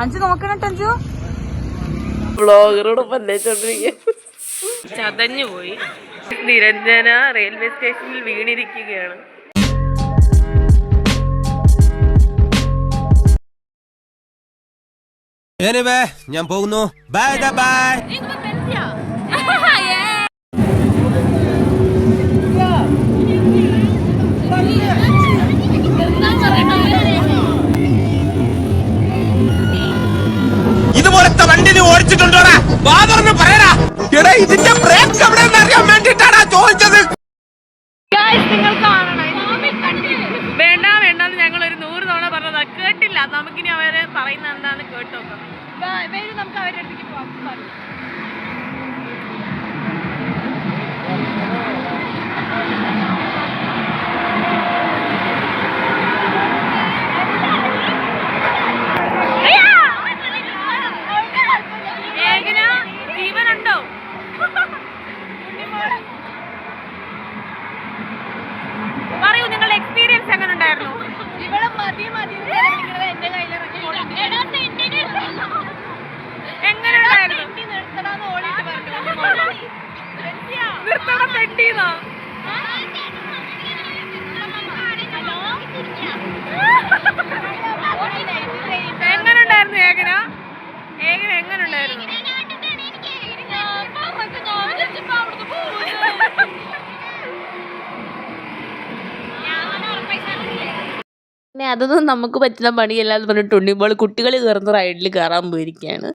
അഞ്ചു നോക്കണം അഞ്ചു ബ്ലോഗറോട് ചതഞ്ഞു പോയി. നിരഞ്ജന റെയിൽവേ സ്റ്റേഷനിൽ വീണിരിക്കുകയാണ്. ഞാൻ പോകുന്നു. ബൈ ബൈ ഇതുപോലത്തെ വണ്ടി നീ ഓടിച്ചിട്ടുണ്ടോടാ ബാബറിന് പറയടാ. എടാ ഇതിന്റെ ബ്രേക്ക് എവിടെ അറിയാൻ വേണ്ടിട്ടാണ് ചോദിച്ചത്. വേണ്ട വേണ്ടെന്ന് ഞങ്ങൾ ഒരു നൂറ് തവണ പറഞ്ഞതാ. കേട്ടില്ല. നമുക്കിനി അവരെ പറയുന്ന എന്താന്ന് കേട്ടോ നമുക്ക് അവരുടെ അടുത്തേക്ക് പോകാം ഉണ്ടായിരുന്നു. ഇവിടെ മതി മതി. എന്റെ കയ്യിൽ എങ്ങനെ ഉണ്ടായിരുന്നു? നിർത്തണമെന്ന് ഓടിയിട്ട് പറഞ്ഞു. നിർത്തണം തെണ്ടീന്നോ? അതൊന്നും നമുക്ക് പറ്റുന്ന പണിയല്ല എന്ന് പറഞ്ഞിട്ട് ഉണ്ണിമ്പോൾ കുട്ടികൾ കയറുന്ന റൈഡിൽ കയറാൻ പോയിരിക്കുകയാണ്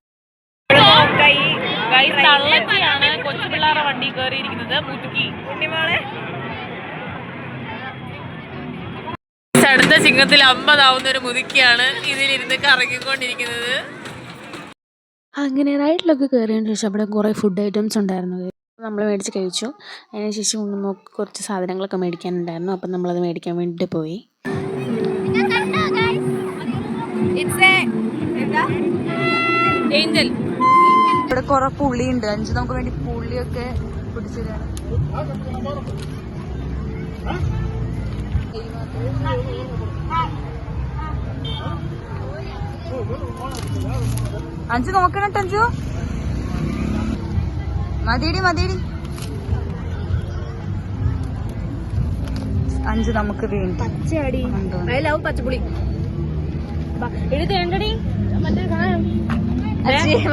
കൊച്ചു പിള്ളേരുടെ വണ്ടി കയറിയിരിക്കുന്നത്. മുതുക്കി. ഉണ്ണിമോളെ അടുത്ത ചിങ്ങത്തിൽ അമ്പതാവുന്ന ഒരു മുതുക്കിയാണ് ഇതിലിരുന്ന് കറങ്ങിക്കൊണ്ടിരിക്കുന്നത്. അങ്ങനെ റൈഡിലൊക്കെ കയറിയതിന് ശേഷം അവിടെ കുറേ ഫുഡ് ഐറ്റംസ് ഉണ്ടായിരുന്നു. നമ്മൾ മേടിച്ച് കഴിച്ചു. അതിന് ശേഷം ഉണ്ണുമോക്ക് കുറച്ച് സാധനങ്ങളൊക്കെ മേടിക്കാനുണ്ടായിരുന്നു. അപ്പം നമ്മളത് മേടിക്കാൻ വേണ്ടിയിട്ട് പോയി. ഏഞ്ചൽ ഇവിടെ കുറെ പുളിയുണ്ട്. അഞ്ചു നമുക്ക് വേണ്ടി പുളിയൊക്കെ പിടിച്ചിട്ടാണ് അഞ്ചു നോക്കണം അഞ്ചു. മതിയടി മതിയടി. അഞ്ചു നമുക്ക് വേണ്ടി. ഐ പച്ചപ്പുളി.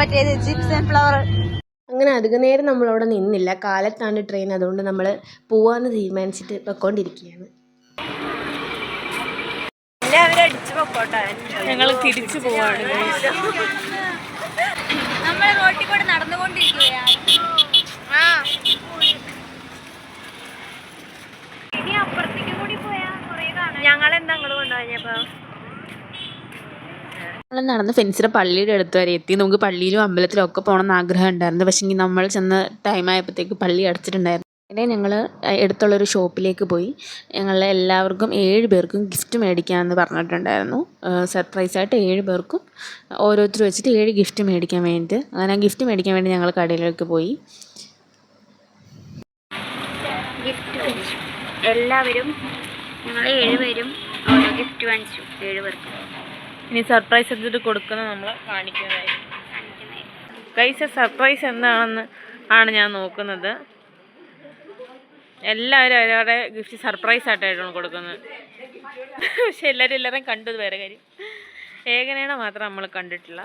മറ്റേ ചിപ്സ് ആൻഡ് ഫ്ലവർ അങ്ങനെ അധിക നേരം നമ്മളവിടെ നിന്നില്ല. കാലത്താണ് ട്രെയിൻ അതുകൊണ്ട് നമ്മൾ പോവാന്ന് തീരുമാനിച്ചിട്ട് പൊയ്ക്കൊണ്ടിരിക്കുകയാണ്. ഞങ്ങൾ തിരിച്ചു പോവാണ് നമ്മൾ റോട്ടിൽ കൂടെ നടന്നുകൊണ്ടിരിക്കുകയാണ്. എന്താ അങ്ങോട്ട് കൊണ്ടുപോയപ്പോ നമ്മൾ നടന്ന് ഫെൻസിയുടെ പള്ളിയുടെ അടുത്ത് വരെ എത്തി. നമുക്ക് പള്ളിയിലും അമ്പലത്തിലും ഒക്കെ പോകണം എന്ന് ആഗ്രഹം ഉണ്ടായിരുന്നു. പക്ഷേ നമ്മൾ ചെന്ന ടൈം ആയപ്പോഴത്തേക്ക് പള്ളി അടച്ചിട്ടുണ്ടായിരുന്നു. പിന്നെ ഞങ്ങൾ അടുത്തുള്ളൊരു ഷോപ്പിലേക്ക് പോയി. ഞങ്ങൾ എല്ലാവർക്കും ഏഴ് പേർക്കും ഗിഫ്റ്റ് മേടിക്കാമെന്ന് പറഞ്ഞിട്ടുണ്ടായിരുന്നു. സർപ്രൈസ് ആയിട്ട് ഏഴ് പേർക്കും ഓരോരുത്തർ വെച്ചിട്ട് ഏഴ് ഗിഫ്റ്റ് മേടിക്കാൻ വേണ്ടിയിട്ട്. അങ്ങനെ ആ ഗിഫ്റ്റ് മേടിക്കാൻ വേണ്ടി ഞങ്ങൾ കടയിലേക്ക് പോയി. ഗിഫ്റ്റ് എല്ലാവരും ഞങ്ങൾ ഏഴുപേരും ഓരോ ഗിഫ്റ്റ് വാങ്ങിച്ചു. ഏഴ് പേർക്ക്. ഇനി സർപ്രൈസ് എടുത്തിട്ട് കൊടുക്കുന്നത് നമ്മൾ കാണിക്കുന്നതായിരിക്കും കൈസ സർപ്രൈസ് എന്താണെന്ന് ആണ് ഞാൻ നോക്കുന്നത്. എല്ലാവരും അവരവരുടെ ഗിഫ്റ്റ് സർപ്രൈസ് ആയിട്ടാണ് കൊടുക്കുന്നത്. പക്ഷെ എല്ലാവരും എല്ലാവരും കണ്ടത് വേറെ കാര്യം. ഏകനേണ മാത്രം നമ്മൾ കണ്ടിട്ടില്ല.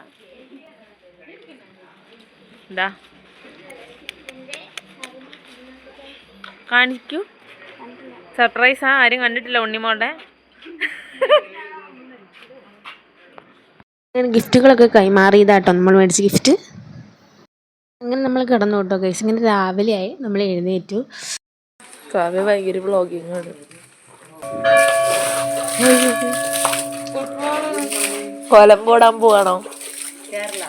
എന്താ കാണിക്കൂ. സർപ്രൈസാ ആരും കണ്ടിട്ടില്ല ഉണ്ണിമോളുടെ. അങ്ങനെ ഗിഫ്റ്റുകളൊക്കെ കൈമാറിയതാട്ടോ നമ്മൾ മേടിച്ച ഗിഫ്റ്റ്. അങ്ങനെ നമ്മൾ കിടന്നു കേട്ടോ കേസ് ഇങ്ങനെ രാവിലെയായി നമ്മൾ എഴുന്നേറ്റു. കാവ്യ ഭയങ്കര വ്ളോഗിങ് ആണ്. കൊലം പോടാൻ പോവാണോ? കേരള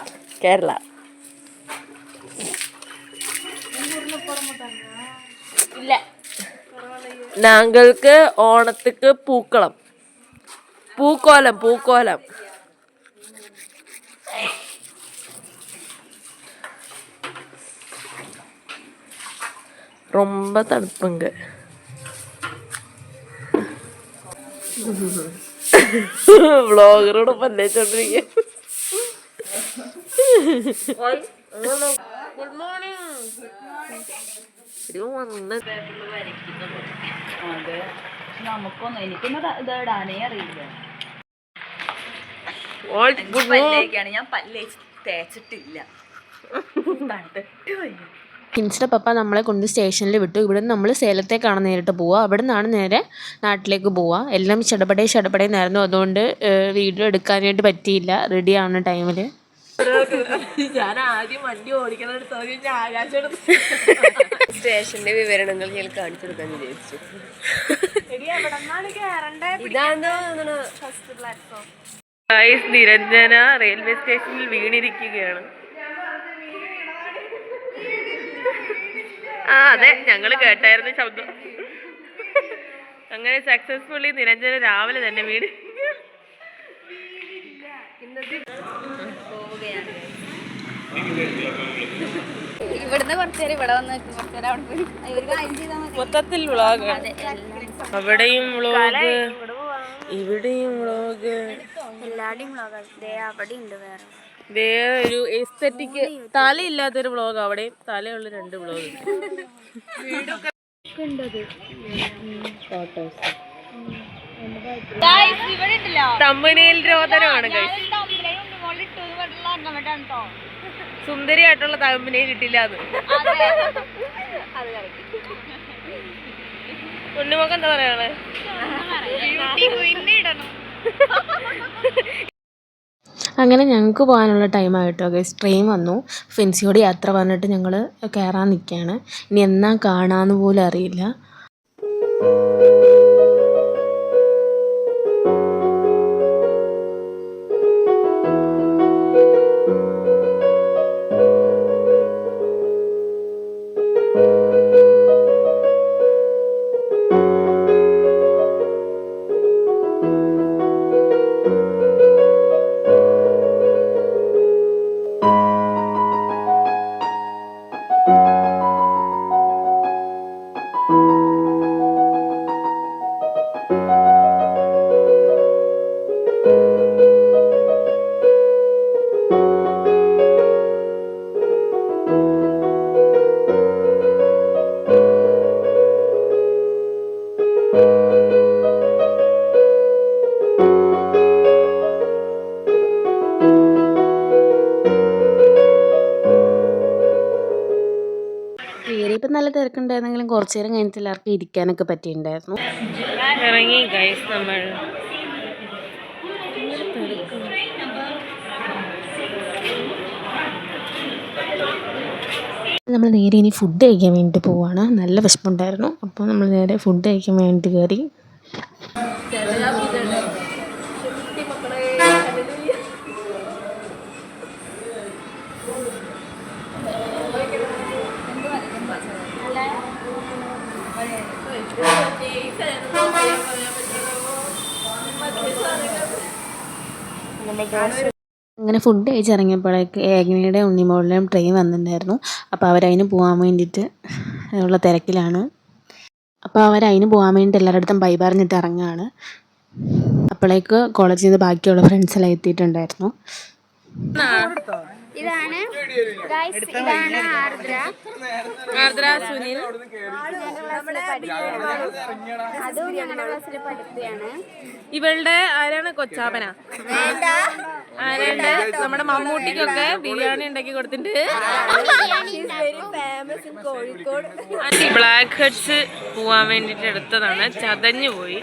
കേരള. ഇല്ല. ഞങ്ങൾക്ക് ഓണത്തിക്ക് പൂക്കളം. പൂക്കോലം പൂക്കോലം. ரொம்ப தடுப்புங்க വ്ളോഗറോട് പല്ലേച്ചോണ്ടിരിക്കുക ഗുഡ് മോർണിംഗ് അതെ നമുക്കൊന്നും എനിക്കൊന്നും ഇത് ഇടാനേ അറിയില്ല ഗുഡ് പല്ലേക്കാണ് ഞാൻ പല്ല് തേച്ചിട്ടില്ല കണ്ടിട്ട് വയ്യ കിൻസിയുടെ പപ്പ നമ്മളെ കൊണ്ട് സ്റ്റേഷനിൽ വിട്ടു. ഇവിടെ നിന്ന് നമ്മൾ സേലത്തേക്കാണ് നേരിട്ട് പോവുക. അവിടെ നിന്നാണ് നേരെ നാട്ടിലേക്ക് പോവുക. എല്ലാം ചടപടേ ചടപടേ നേരുന്നു അതുകൊണ്ട് വീഡിയോ എടുക്കാനായിട്ട് പറ്റിയില്ല. റെഡിയാണ് ടൈമിൽ ഞാൻ ആദ്യം വണ്ടി ഓടിക്കുന്ന ആകാശോട് സ്റ്റേഷന്റെ വിവരണങ്ങൾ ഞാൻ കാണിച്ചു കൊടുക്കാൻ വിചാരിച്ചു. ഇതാണോ ഫസ്റ്റ് പ്ലാറ്റ്ഫോം. നിരഞ്ജന റെയിൽവേ സ്റ്റേഷനിൽ വീണിരിക്കുകയാണ്. ആ അതെ ഞങ്ങൾ കേട്ടായിരുന്നു ശബ്ദം. അങ്ങനെ സക്സസ്ഫുള്ളി നിരഞ്ജന രാവിലെ തന്നെ വീട്. ഇവിടുന്ന് കുറച്ച് നേരം ഇവിടെ വന്ന് അവിടെ പോയി. മൊത്തത്തിൽ വ്ളോഗ്. അവിടെയും വ്ളോഗ്. ഇവിടെയും വ്ളോഗ്. എല്ലാവരുടെയും വ്ളോഗ്. ദേ അവിടെ ഉണ്ട് വേറെ. വേറെ ഒരു എസ്തറ്റിക് തലയില്ലാത്തൊരു ബ്ലോഗ് അവിടെയും തലയുള്ള രണ്ട് വ്ളോഗ് ഉണ്ടല്ലോ. തമ്പനയിൽ രോദനമാണ്. സുന്ദരിയായിട്ടുള്ള തമ്മിനെ കിട്ടില്ല അത്. പൊന്നുമൊക്കെ എന്താ പറയാൾ അങ്ങനെ ഞങ്ങൾക്ക് പോകാനുള്ള ടൈമായിട്ടോ ഗൈസ് ട്രെയിൻ വന്നു. ഫെൻസിയോട് യാത്ര പറഞ്ഞിട്ട് ഞങ്ങൾ കയറാൻ നിൽക്കുകയാണ് ഇനി എന്നാ കാണാമെന്ന് പോലും അറിയില്ല. കയറിയപ്പോൾ നല്ല തിരക്കുണ്ടായിരുന്നെങ്കിലും കുറച്ച് നേരം കഴിഞ്ഞിട്ട് എല്ലാവർക്കും ഇരിക്കാനൊക്കെ പറ്റിയിട്ടുണ്ടായിരുന്നു. ഇറങ്ങി ഗൈസ് നമ്മൾ. നമ്മൾ നേരെ ഇനി ഫുഡ് കഴിക്കാൻ വേണ്ടിയിട്ട് പോവാണ്. നല്ല വിശപ്പുണ്ടായിരുന്നു. അപ്പോൾ നമ്മൾ നേരെ ഫുഡ് കഴിക്കാൻ വേണ്ടി കയറി അങ്ങനെ ഫുഡ് കഴിച്ച് ഇറങ്ങിയപ്പോഴേക്ക് ഏകനയുടെ ഉണ്ണിമോളിലെയും ട്രെയിൻ വന്നിട്ടുണ്ടായിരുന്നു. അപ്പോൾ അവരതിന് പോകാൻ വേണ്ടിയിട്ട് ഉള്ള തിരക്കിലാണ്. അപ്പോൾ അവരതിന് പോകാൻ വേണ്ടിയിട്ട് എല്ലാവരുടെ ബൈ പറഞ്ഞിട്ട് ഇറങ്ങുകയാണ്. അപ്പോഴേക്ക് കോളേജിൽ നിന്ന് ബാക്കിയുള്ള ഫ്രണ്ട്സ് എല്ലാം എത്തിയിട്ടുണ്ടായിരുന്നു. ഇതാണ് ഗൈസ് ഇതാണ് ആർദ്ര. ആർദ്ര സുനിൽ. അതും ഞങ്ങളുടെ ക്ലാസ്സിൽ പഠിക്കുകയാണ് ഇവളുടെ ആരാണ്? കൊച്ചാപ്പന. ആരാണ്ട് നമ്മുടെ മമ്മൂട്ടിക്കൊക്കെ ബിരിയാണി ഉണ്ടാക്കി കൊടുത്തിട്ടുണ്ട്. ബ്ലാക്ക് ഹെഡ്സ് പോവാൻ വേണ്ടിട്ട് എടുത്തതാണ്. ചതഞ്ഞു പോയി.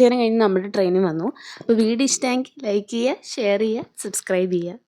കുറച്ച് നേരം കഴിഞ്ഞ് നമ്മുടെ ട്രെയിനിൽ വന്നു. അപ്പോൾ വീഡിയോ ഇഷ്ടമെങ്കിൽ ലൈക്ക് ചെയ്യുക ഷെയർ ചെയ്യുക സബ്സ്ക്രൈബ് ചെയ്യുക.